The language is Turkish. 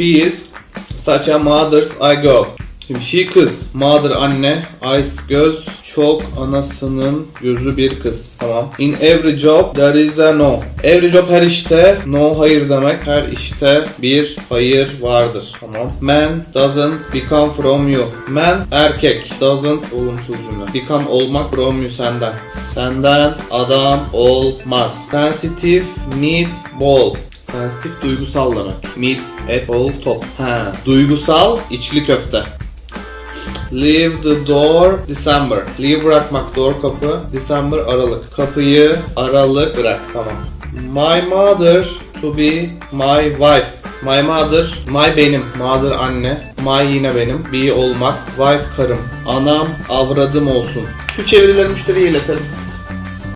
She is such a mother's eye girl. Şimdi she kız, mother anne, eyes göz, çok anasının gözü bir kız. Tamam. In every job there is a no. Every job her işte no hayır demek. Her işte bir hayır vardır. Tamam. Man doesn't become from you. Man erkek. Doesn't olumsuz cümle. Become olmak from you senden. Senden adam olmaz. Sensitive meat ball. Sensitif duygusal demek. Meat, et, ball, top. Ha. Duygusal içli köfte. Leave the door December. Leave bırakmak door kapı. December Aralık. Kapıyı Aralık bırak. Tamam. My mother to be my wife. My mother, my benim. Mother anne. My yine benim. Be olmak. Wife karım. Anam avradım olsun. Şu çevirileri müşteriye iletelim.